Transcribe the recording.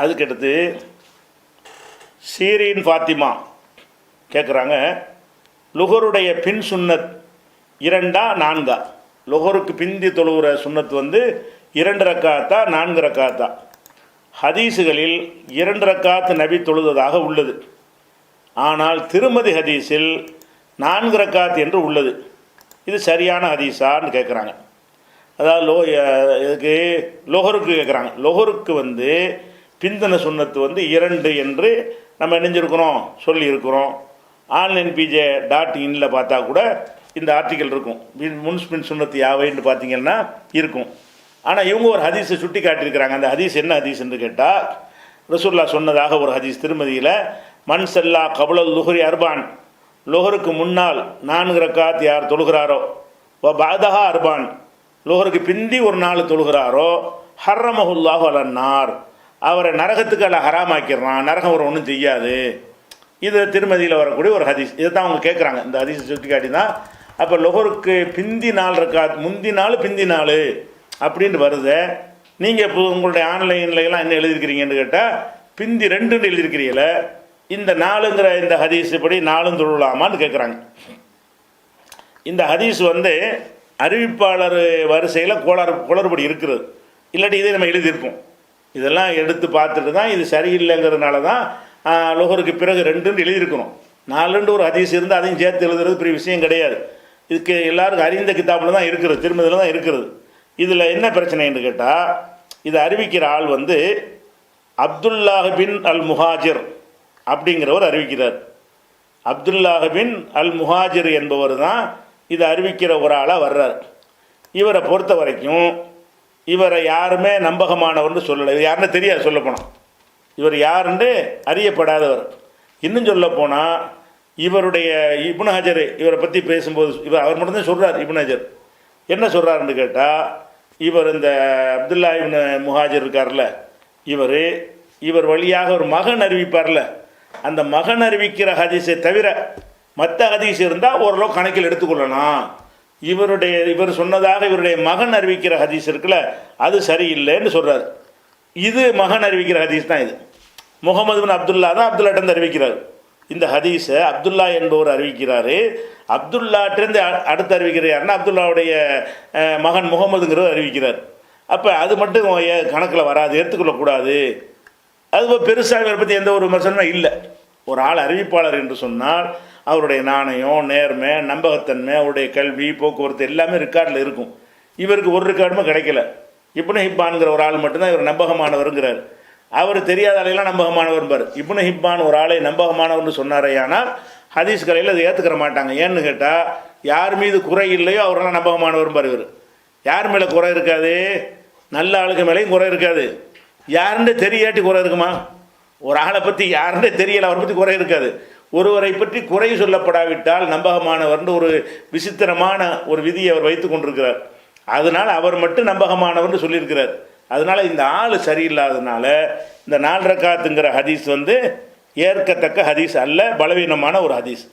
அதுக்கடுத்து சீரின் ஃபாத்திமா. கேட்குறாங்க லுகருடைய பின் சுன்னத் இரண்டா நான்கா. லுகருக்கு பிந்தி தொழுகிற சுன்னத் வந்து இரண்டு ரக்காத்தா நான்கு ரக்காத்தா. ஹதீஸுகளில் இரண்டு ரக்காத்து நபி தொழுததாக உள்ளது. ஆனால் திருமதி ஹதீஸில் நான்கு ரக்காத் என்று உள்ளது. இது சரியான ஹதீஸான்னு கேட்குறாங்க அதாவது லோ இதுக்கு லொஹருக்கு கேட்குறாங்க லொஹருக்கு வந்து பிந்தன சுண்ணத்து வந்து இரண்டு என்று நம்ம இணைஞ்சிருக்கிறோம் சொல்லியிருக்கிறோம். ஆன்லைன் பிஜே டாட் இன்னில் பார்த்தா கூட இந்த ஆர்டிக்கல் இருக்கும். முன்ஸ்பின் சுண்ணத்து யாவைன்னு பார்த்தீங்கன்னா இருக்கும். ஆனால் இவங்க ஒரு ஹதீஸை சுட்டி காட்டியிருக்கிறாங்க. அந்த ஹதீஸ் என்ன ஹதீஸ் என்று கேட்டால் ரசூல்லா சொன்னதாக ஒரு ஹதீஸ் திருமதியில் மண் செல்லா கபுலல் லுஹரி அர்பான். லுஹருக்கு முன்னால் நான்கு ரக்காத் யார் தொழுகிறாரோ வ பாதகா அர்பான். லுஹருக்கு பிந்தி ஒரு நாள் தொழுகிறாரோ ஹர்ரமஹுல்லாஹு அலன்னார் அவரை நரகத்துக்கு அல்ல ஹராமாக்கிடுறான் நரகம் ஒரு ஒன்றும் செய்யாது. இது திருமதியில் வரக்கூடிய ஒரு ஹதீஸ். இதை தான் அவங்க கேட்குறாங்க இந்த ஹதீஸை சுட்டி காட்டி தான் அப்போ லொஹருக்கு பிந்தி நாள் இருக்கா முந்தி நாள் பிந்தி நாள் அப்படின்னு வருது. நீங்கள் இப்போ உங்களுடைய ஆன்லைனில் எல்லாம் என்ன எழுதியிருக்கிறீங்கன்னு கேட்டால் பிந்தி ரெண்டுன்னு எழுதியிருக்கிறீங்கள இந்த நாலுங்கிற இந்த ஹதீஸ் படி நாலும் தொழலாமான்னு கேட்குறாங்க இந்த ஹதீஸ் வந்து அறிவிப்பாளர் வரிசையில் கோளாறு குளறுபடி இருக்கிறது இல்லாட்டி இதை நம்ம எழுதியிருப்போம். இதெல்லாம் எடுத்து பார்த்துட்டு தான் இது சரியில்லைங்கிறதுனால தான் லோகருக்கு பிறகு ரெண்டுன்னு எழுதியிருக்கணும். நாலுண்டு ஒரு அதிசயம் இருந்தால் அதையும் சேர்த்து எழுதுறது பெரிய விஷயம் கிடையாது. இதுக்கு எல்லாருக்கும் அறிந்த கிதாபில் தான் இருக்கிறது திருமதியில் தான் இருக்கிறது. இதில் என்ன பிரச்சனைன்னு கேட்டால் இதை அறிவிக்கிற ஆள் வந்து அப்துல்லாஹ் பின் அல் முஹாஜிர் அப்படிங்கிறவர் அறிவிக்கிறார். அப்துல்லாஹ் பின் அல் முஹாஜிர் என்பவர் தான் இதை அறிவிக்கிற ஒரு ஆளாக வர்றார். இவரை பொறுத்த வரைக்கும் இவரை யாருமே நம்பகமானவர்னு சொல்லலை. இது யாருன்னு தெரியாது சொல்லப்போனால் இவர் யாருன்னு அறியப்படாதவர். இன்னும் சொல்ல போனால் இவருடைய இப்னு ஹஜர் இவரை பற்றி பேசும்போது இவர் அவர் மட்டும்தான் சொல்கிறார் இப்னு ஹஜர். என்ன சொல்கிறாருன்னு கேட்டால் இவர் இந்த அப்துல்லா இப்னு முஹாஜர் இருக்கார்ல இவர் இவர் வழியாக ஒரு மகன் அறிவிப்பார்ல. அந்த மகன் அறிவிக்கிற ஹதீஸை தவிர மற்ற ஹதீஸ் இருந்தால் ஓரளவு கணக்கில் எடுத்துக்கொள்ளலாம். இவருடைய இவர் சொன்னதாக இவருடைய மகன் அறிவிக்கிற ஹதீஸ் இருக்குல்ல அது சரியில்லைன்னு சொல்கிறார் இது மகன் அறிவிக்கிற ஹதீஸ் தான் இது. முகமது பின் அப்துல்லா தான் அப்துல்லாட்டந்து அறிவிக்கிறார். இந்த ஹதீஸை அப்துல்லா என்பவர் அறிவிக்கிறாரு. அப்துல்லாட்டிருந்து அ- அடுத்து அறிவிக்கிற யாருன்னா அப்துல்லாவுடைய மகன் முகமதுங்கிறவர் அறிவிக்கிறார். அப்போ அது மட்டும் கணக்கில் வராது எடுத்துக்கொள்ளக்கூடாது. அது பெருசாக இவரை பற்றி எந்த ஒரு விமர்சனமும் இல்லை. ஒரு ஆள் அறிவிப்பாளர் என்று சொன்னால் அவருடைய நாணயம் நேர்மை நம்பகத்தன்மை அவருடைய கல்வி போக்குவரத்து எல்லாமே ரெக்கார்டில் இருக்கும். இவருக்கு ஒரு ரெக்கார்டுமே கிடைக்கல. இப்னு ஹிப்பான்கிற ஒரு ஆள் மட்டும்தான் இவர் நம்பகமானவருங்கிறார். அவர் தெரியாத ஆளையெல்லாம் நம்பகமானவர்பார் இப்னு ஹிப்பான் ஒரு ஆளை நம்பகமானவர்னு சொன்னாரையானால் ஹதீஸ் கலையில் அதை ஏற்றுக்கிற மாட்டாங்க. ஏன்னு கேட்டால் யார் மீது குறை இல்லையோ அவரெல்லாம் நம்பகமானவர்பார் இவர். யார் மேலே குறை இருக்காது? நல்ல ஆளுக்கு மேலேயும் குறை இருக்காது. யாருன்னு தெரியாட்டி குறை இருக்குமா? ஒரு ஆளை பற்றி யாருன்னே தெரியல அவரை பற்றி குறை இருக்காது. ஒருவரை பற்றி குறை சொல்லப்படாவிட்டால் நம்பகமானவர்னு ஒரு விசித்திரமான ஒரு விதியை அவர் வைத்து கொண்டிருக்கிறார். அதனால் அவர் மட்டும் நம்பகமானவர்னு சொல்லியிருக்கிறார். அதனால் இந்த ஆள் சரியில்லாததுனால இந்த நாலு ரக்காத்துங்கிற ஹதீஸ் வந்து ஏற்கத்தக்க ஹதீஸ் அல்ல பலவீனமான ஒரு ஹதீஸ்.